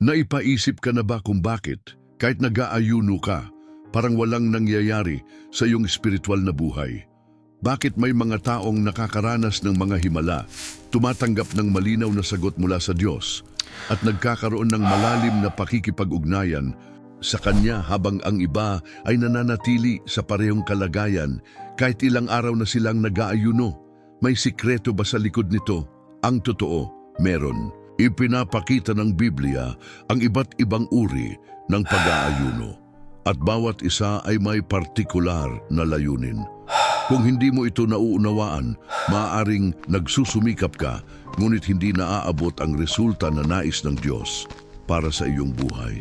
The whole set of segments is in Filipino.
Naipaisip ka na ba kung bakit, kahit nag-aayuno ka, parang walang nangyayari sa iyong spiritual na buhay? Bakit may mga taong nakakaranas ng mga himala, tumatanggap ng malinaw na sagot mula sa Diyos, at nagkakaroon ng malalim na pakikipag-ugnayan sa Kanya habang ang iba ay nananatili sa parehong kalagayan kahit ilang araw na silang nag-aayuno? May sikreto ba sa likod nito? Ang totoo, meron. Ipinapakita ng Biblia ang iba't ibang uri ng pag-aayuno at bawat isa ay may partikular na layunin. Kung hindi mo ito nauunawaan, maaaring nagsusumikap ka ngunit hindi naaabot ang resulta na nais ng Diyos para sa iyong buhay.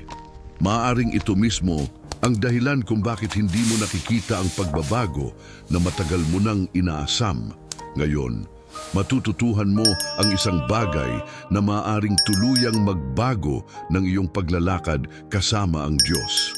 Maaaring ito mismo ang dahilan kung bakit hindi mo nakikita ang pagbabago na matagal mo nang inaasam. Ngayon, matututuhan mo ang isang bagay na maaaring tuluyang magbago ng iyong paglalakad kasama ang Diyos.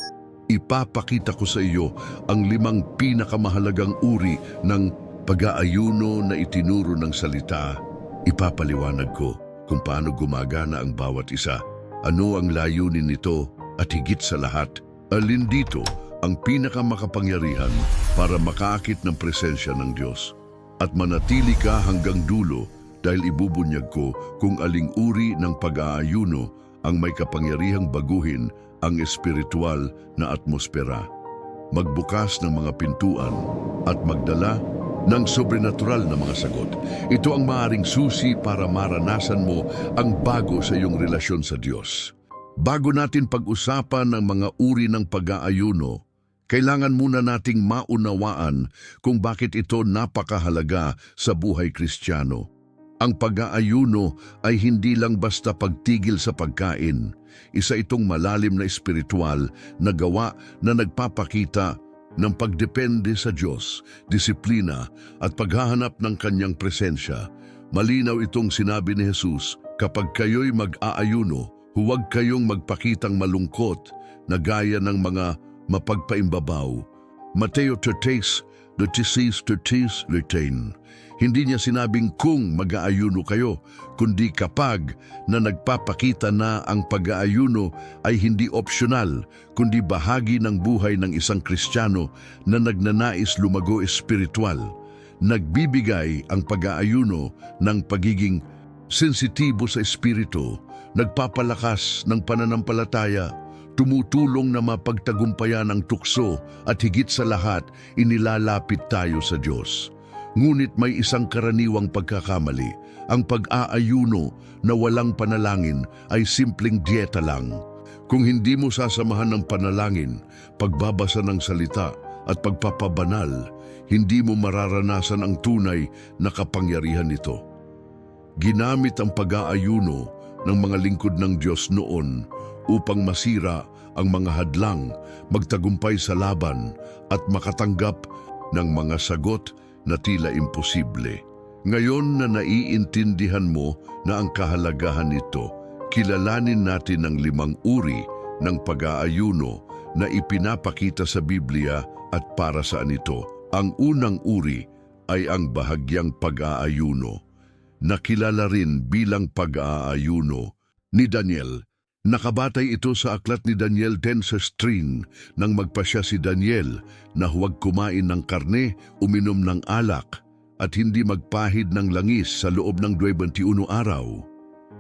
Ipapakita ko sa iyo ang limang pinakamahalagang uri ng pag-aayuno na itinuro ng salita. Ipapaliwanag ko kung paano gumagana ang bawat isa, ano ang layunin nito at higit sa lahat, alin dito ang pinakamakapangyarihan para makaakit ng presensya ng Diyos at manatili ka hanggang dulo dahil ibubunyag ko kung aling uri ng pag-aayuno ang may kapangyarihang baguhin ang espiritual na atmosfera. Magbukas ng mga pintuan at magdala ng sobrenatural na mga sagot. Ito ang maaring susi para maranasan mo ang bago sa iyong relasyon sa Diyos. Bago natin pag-usapan ng mga uri ng pag-aayuno, kailangan muna nating maunawaan kung bakit ito napakahalaga sa buhay kristyano. Ang pag-aayuno ay hindi lang basta pagtigil sa pagkain. Isa itong malalim na espiritual na gawa na nagpapakita ng pagdepende sa Diyos, disiplina at paghahanap ng Kanyang presensya. Malinaw itong sinabi ni Jesus, kapag kayo'y mag-aayuno, huwag kayong magpakitang malungkot na gaya ng mga mapagpaimbabaw. Mateo 13, 36, 30, 13. Hindi niya sinabing kung mag-aayuno kayo, kundi kapag na nagpapakita na ang pag-aayuno ay hindi optional, kundi bahagi ng buhay ng isang Kristiyano na nagnanais lumago espiritual. Nagbibigay ang pag-aayuno ng pagiging sensitibo sa espiritu, nagpapalakas ng pananampalataya, tumutulong na mapagtagumpayan ang tukso at higit sa lahat, inilalapit tayo sa Diyos. Ngunit may isang karaniwang pagkakamali. Ang pag-aayuno na walang panalangin ay simpleng dieta lang. Kung hindi mo sasamahan ng panalangin, pagbabasa ng salita at pagpapabanal, hindi mo mararanasan ang tunay na kapangyarihan nito. Ginamit ang pag-aayuno ng mga lingkod ng Diyos noon upang masira ang mga hadlang, magtagumpay sa laban at makatanggap ng mga sagot na tila imposible. Ngayon na naiintindihan mo na ang kahalagahan nito, kilalanin natin ang limang uri ng pag-aayuno na ipinapakita sa Biblia at para saan ito. Ang unang uri ay ang bahagyang pag-aayuno, na kilala rin bilang pag-aayuno ni Daniel. Nakabatay ito sa aklat ni Daniel 10 sa string nang magpasya si Daniel na huwag kumain ng karne, uminom ng alak at hindi magpahid ng langis sa loob ng 21 araw.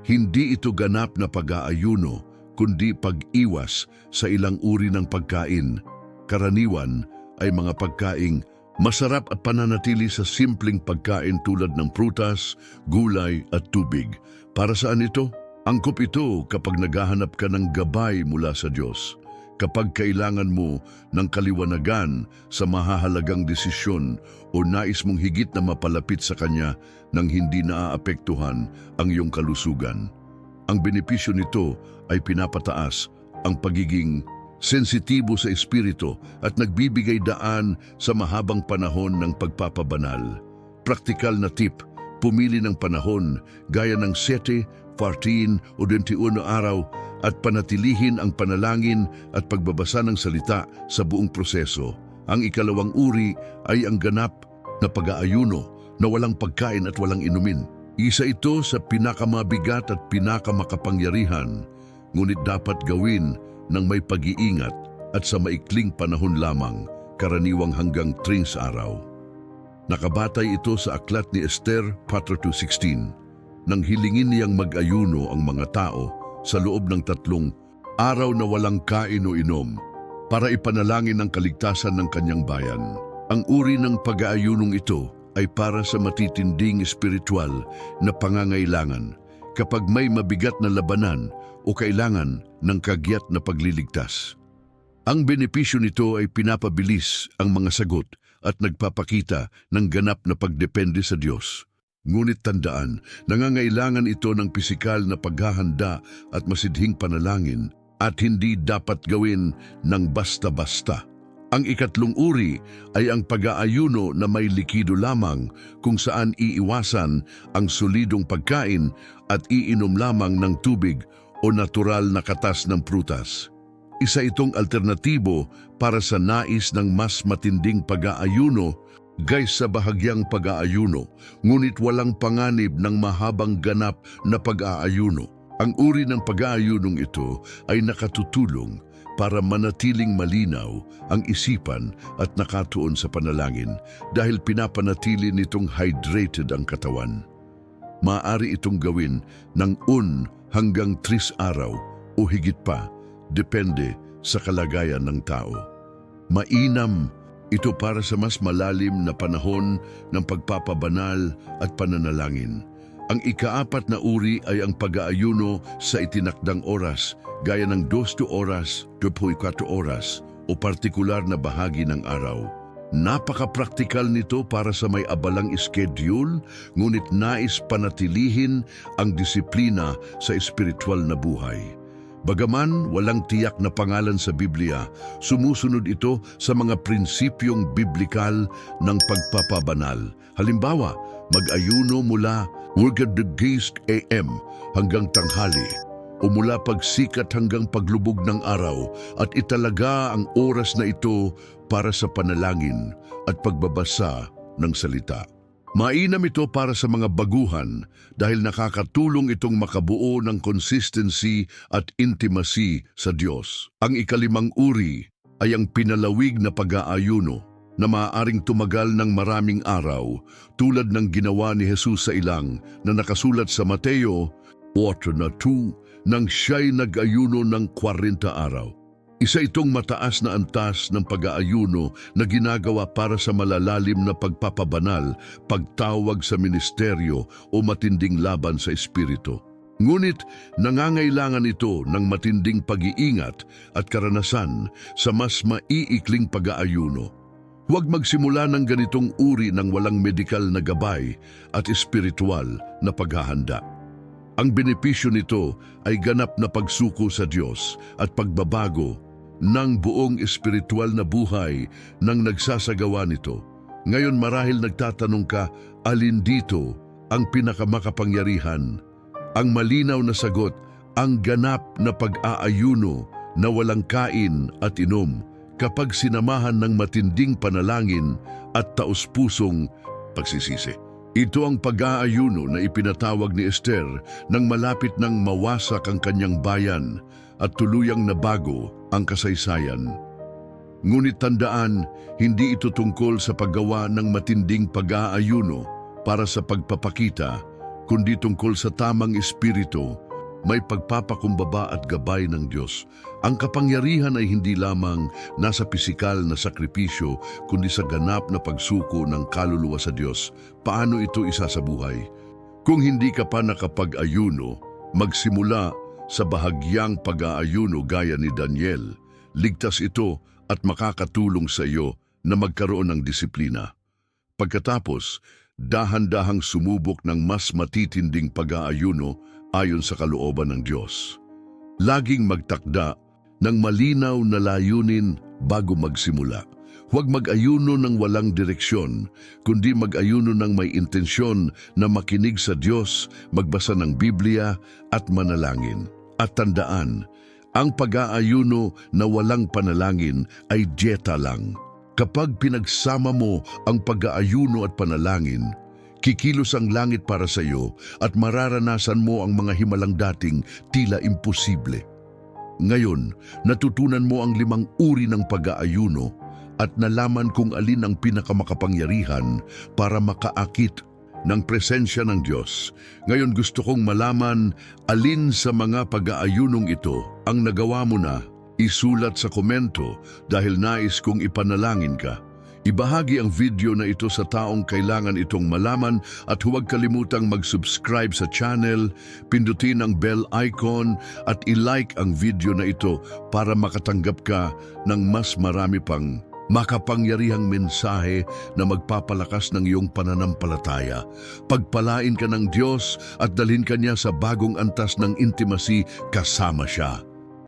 Hindi ito ganap na pag-aayuno kundi pag-iwas sa ilang uri ng pagkain. Karaniwan ay mga pagkaing masarap at pananatili sa simpleng pagkain tulad ng prutas, gulay at tubig. Para saan ito? Angkop ito kapag naghahanap ka ng gabay mula sa Diyos. Kapag kailangan mo ng kaliwanagan sa mahahalagang desisyon o nais mong higit na mapalapit sa Kanya nang hindi naaapektuhan ang iyong kalusugan. Ang benepisyo nito ay pinapataas ang pagiging sensitibo sa espiritu at nagbibigay daan sa mahabang panahon ng pagpapabanal. Praktikal na tip, pumili ng panahon gaya ng 7, 14 o 21 araw at panatilihin ang panalangin at pagbabasa ng salita sa buong proseso. Ang ikalawang uri ay ang ganap na pag-aayuno na walang pagkain at walang inumin. Isa ito sa pinakamabigat at pinakamakapangyarihan ngunit dapat gawin ng may pag-iingat at sa maikling panahon lamang, karaniwang hanggang trins araw. Nakabatay ito sa aklat ni Esther 4.2.16 nang hilingin niyang mag-ayuno ang mga tao sa loob ng tatlong araw na walang kain o inom para ipanalangin ang kaligtasan ng kanyang bayan. Ang uri ng pag-aayunong ito ay para sa matitinding espiritual na pangangailangan kapag may mabigat na labanan o kailangan ng kagyat na pagliligtas. Ang benepisyo nito ay pinapabilis ang mga sagot at nagpapakita ng ganap na pagdepende sa Diyos. Ngunit tandaan, nangangailangan ito ng pisikal na paghahanda at masidhing panalangin at hindi dapat gawin ng basta-basta. Ang ikatlong uri ay ang pag-aayuno na may likido lamang kung saan iiwasan ang solidong pagkain at iinom lamang ng tubig o natural na katas ng prutas. Isa itong alternatibo para sa nais ng mas matinding pag-aayuno guys sa bahagyang pag-aayuno, ngunit walang panganib ng mahabang ganap na pag-aayuno. Ang uri ng pag-aayunong ito ay nakatutulong para manatiling malinaw ang isipan at nakatuon sa panalangin dahil pinapanatili nitong hydrated ang katawan. Maaari itong gawin ng un hanggang tris araw o higit pa, depende sa kalagayan ng tao. Mainam ito para sa mas malalim na panahon ng pagpapabanal at pananalangin. Ang ikaapat na uri ay ang pag-aayuno sa itinakdang oras, gaya ng 2 oras, 24 oras o partikular na bahagi ng araw. Napaka-praktikal nito para sa may abalang schedule, ngunit nais panatilihin ang disiplina sa espiritual na buhay. Bagaman walang tiyak na pangalan sa Biblia, sumusunod ito sa mga prinsipyong biblikal ng pagpapabanal. Halimbawa, mag-ayuno mula Wurgadagist AM hanggang tanghali o mula pagsikat hanggang paglubog ng araw at italaga ang oras na ito para sa panalangin at pagbabasa ng salita. Mainam ito para sa mga baguhan dahil nakakatulong itong makabuo ng consistency at intimacy sa Diyos. Ang ikalimang uri ay ang pinalawig na pag-aayuno na maaaring tumagal ng maraming araw tulad ng ginawa ni Jesus sa ilang na nakasulat sa Mateo 4 na 2 nang siya'y nag-ayuno ng 40 araw. Isa itong mataas na antas ng pag-aayuno na ginagawa para sa malalalim na pagpapabanal, pagtawag sa ministeryo o matinding laban sa espiritu. Ngunit nangangailangan ito ng matinding pag-iingat at karanasan sa mas maiikling pag-aayuno. Huwag magsimula ng ganitong uri ng walang medikal na gabay at espiritual na paghahanda. Ang benepisyo nito ay ganap na pagsuko sa Diyos at pagbabago ng buong espiritual na buhay ng nagsasagawa nito. Ngayon marahil nagtatanong ka, alin dito ang pinakamakapangyarihan? Ang malinaw na sagot, ang ganap na pag-aayuno na walang kain at inom kapag sinamahan ng matinding panalangin at taus-pusong pagsisisi. Ito ang pag-aayuno na ipinatawag ni Esther nang malapit nang mawasak ang kanyang bayan at tuluyang nabago ang kasaysayan. Ngunit tandaan, hindi ito tungkol sa paggawa ng matinding pag-aayuno para sa pagpapakita, kundi tungkol sa tamang espiritu, may pagpapakumbaba at gabay ng Diyos. Ang kapangyarihan ay hindi lamang nasa pisikal na sakripisyo, kundi sa ganap na pagsuko ng kaluluwa sa Diyos. Paano ito isa sa buhay? Kung hindi ka pa nakapag-ayuno, magsimula sa bahagyang pag-aayuno gaya ni Daniel. Ligtas ito at makakatulong sa iyo na magkaroon ng disiplina. Pagkatapos, dahan-dahang sumubok ng mas matitinding pag-aayuno ayon sa kalooban ng Diyos. Laging magtakda ng malinaw na layunin bago magsimula. Huwag mag-ayuno ng walang direksyon, kundi mag-ayuno ng may intensyon na makinig sa Diyos, magbasa ng Biblia at manalangin. At tandaan, ang pag-aayuno na walang panalangin ay dieta lang. Kapag pinagsama mo ang pag-aayuno at panalangin, kikilos ang langit para sa iyo at mararanasan mo ang mga himalang dating tila imposible. Ngayon, natutunan mo ang limang uri ng pag-aayuno at nalaman kung alin ang pinakamakapangyarihan para makaakit ng presensya ng Diyos. Ngayon gusto kong malaman alin sa mga pag-aayunong ito ang nagawa mo na. Isulat sa komento dahil nais kong ipanalangin ka. Ibahagi ang video na ito sa taong kailangan itong malaman at huwag kalimutang mag-subscribe sa channel, pindutin ang bell icon at i-like ang video na ito para makatanggap ka ng mas marami pang makapangyarihang mensahe na magpapalakas ng iyong pananampalataya. Pagpalain ka ng Diyos at dalhin ka niya sa bagong antas ng intimacy kasama siya.